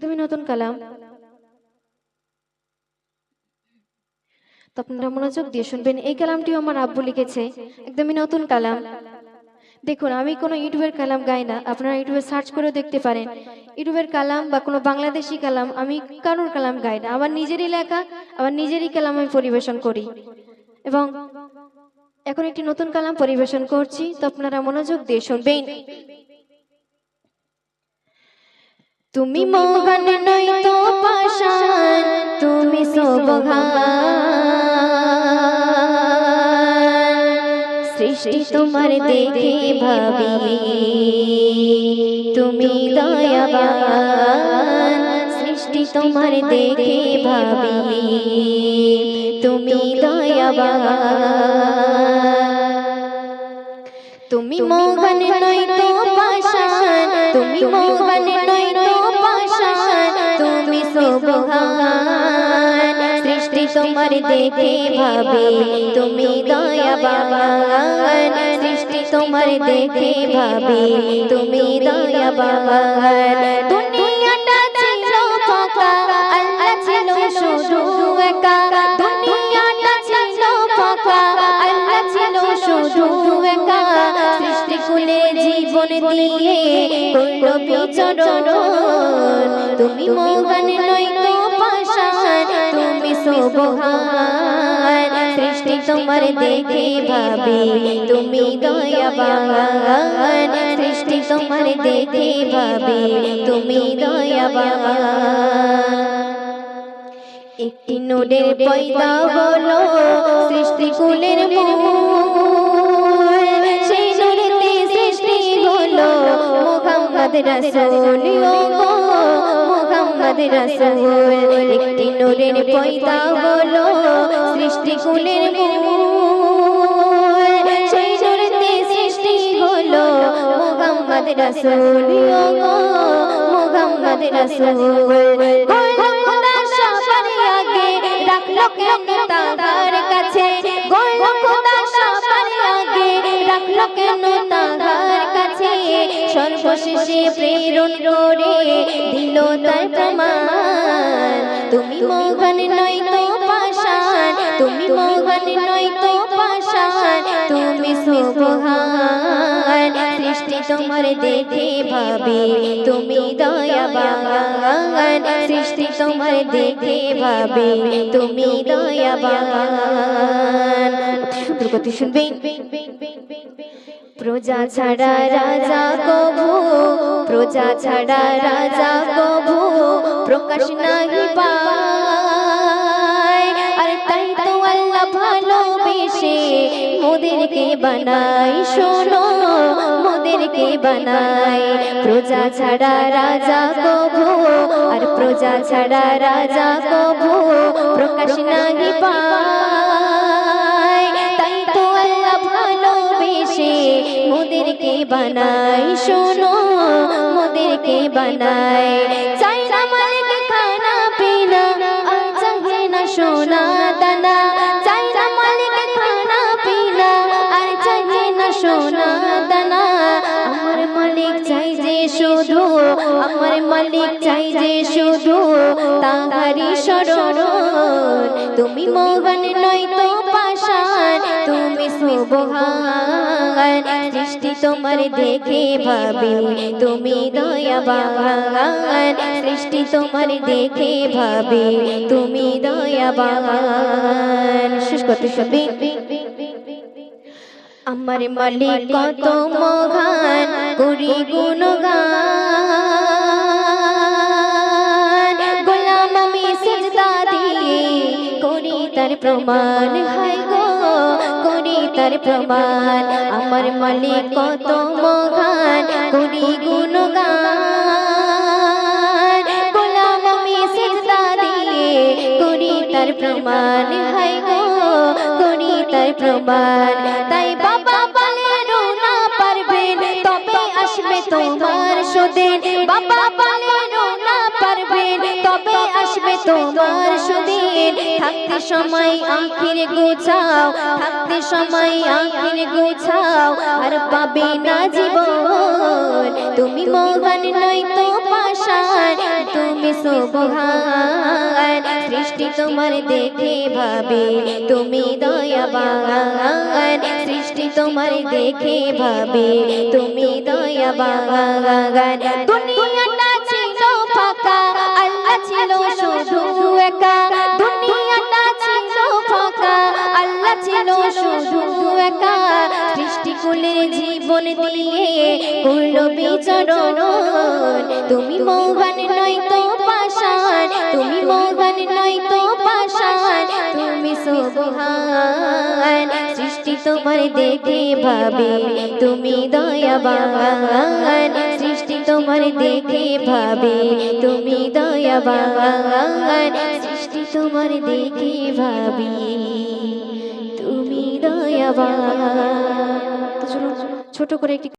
একদমই নতুন কালাম। তো আপনারা মনোযোগ দিয়ে শুনবেন, এই কালামটিও আমার আব্বু লিখেছে, একদমই নতুন কালাম। দেখুন, আমি কোনো ইউটিউবের কালাম গাই না, আপনারা ইউটিউবে সার্চ করেও দেখতে পারেন। ইউটিউবের কালাম বা কোনো বাংলাদেশি কালাম আমি কারোর কালাম গাই না, আমার নিজেরই লেখা, আমার নিজেরই কালাম আমি পরিবেশন করি। এবং এখন একটি নতুন কালাম পরিবেশন করছি তো আপনারা মনোযোগ দিয়ে শুনবেন। তুমি মোহন নই তো পাশান তুমি সোবহান সৃষ্টি তোমার দেখে ভাবি তুমি দয়াবান। সৃষ্টি তোমার দেখে ভাবি তুমি দয়াবান। তুমি মোহন নই তো পাশান তুমি মোহন নই সোবহান সৃষ্টি তোমার দেখে ভাবে তুমি দয়াবান সৃষ্টি তোমার দেখে ভাবে তুমি দয়াবান দুনিয়াটা ছিল ফাঁকা আল্লাহ ছিল শুধু একা জীবন দিয়ে করল বিচরণ তুমি মোহন নই তো পাশান তুমি সোবহান সৃষ্টি তোমার দেখে ভাবি, তুমি দয়াবান। সৃষ্টি তোমার দেখে ভাবি, তুমি দয়াবান। একটি নোডের পয়দা হলো সৃষ্টি রাসূল মোহাম্মদ রাসূল একটি নোরের পয়দা হলো সৃষ্টি কুলের সেই নোরেতে সৃষ্টি হলো মোহাম্মদ রাসূল। মোহাম্মদ রাসূল কাছে। গোল খোদা আগে রাখল কেন সর্বশেষে প্রেরণ করে দিল তার প্রমাণ। তুমি মোহন নই তো পাশান তুমি মোহন নই তো পাশান তুমি সুবহান সৃষ্টি তোমার দেখে ভাবে তুমি দয়াবান। সৃষ্টি তোমার দেখে ভাবে তুমি দয়াবান। সুন্দর কথা শুনবেন প্রজা ছাড়া রাজা কবু প্রজা ছাড়া রাজা কবু প্রকাশ নাহি আর তাই তো আল্লাহ ভালোবেসে মোদেরকে বানাই শোনো, মোদেরকে বানাই প্রজা ছাড়া রাজা কবু আর প্রজা ছাড়া রাজা কবু প্রকাশ নাহি পায়। শোনো, মোদেরকে বানাই চাই না মালিক খানা পিনা, আর চাহে না সোনা দানা। চাই না মালিক খানা পিনা, আর চাহে না সোনা দানা। আমার মালিক চাই যে শুধু, আমার মালিক চাই যে শুধু তাহারি শরণ তুমি তো পাশান সৃষ্টি তোমার দেখে ভাবি। তুমি দয়াবান, সৃষ্টি তোমার দেখে ভাবি। তুমি দয়াবান। শেষ করতে আমার মালিক কত মহান করি গুণগান। গোলাম আমি সিজদা দিয়ে করি তার প্রমাণ হাই গো করি তার প্রমাণ। আমার মালিক কত মহান, করি গুণগান। গোলাম আমি সিজদা দিয়ে করি তার প্রমাণ। হাই গো, করি তার প্রমাণ। তাই বাবা বলে রোনা পারবেন তবে আসবে তোমার সুদিন তোমার সুদিন। থাকতে সময় আখির গোছাও, থাকতে সময় আখির গোছাও, আর পাবে না জীবন। তুমি মোহন নই তো পাশান তুমি সুবহান। সৃষ্টি তোমার দেখে ভাবে, তুমি দয়াবান। সৃষ্টি তোমার দেখে ভাবে, তুমি দয়াবান। আল্লাহ ছিল শুধু একা। দুনিয়াটা ছিল ফাঁকা, আল্লাহ ছিল শুধু একা। সৃষ্টি কুলের জীবন দিয়ে করল বিচরণ। তুমি মৌগান নয় তো পাশান তুমি মৌগান নয় তো পাশান তুমি সুবহান। সৃষ্টি তোমার দেখে ভাবে, তুমি দয়াবান। সৃষ্টি তোমার দেখে ভাবে, তুমি দয়াবান। সৃষ্টি তোমার দেখে ভাবে, তুমি দয়াবান। চলুন, ছোট করে একটি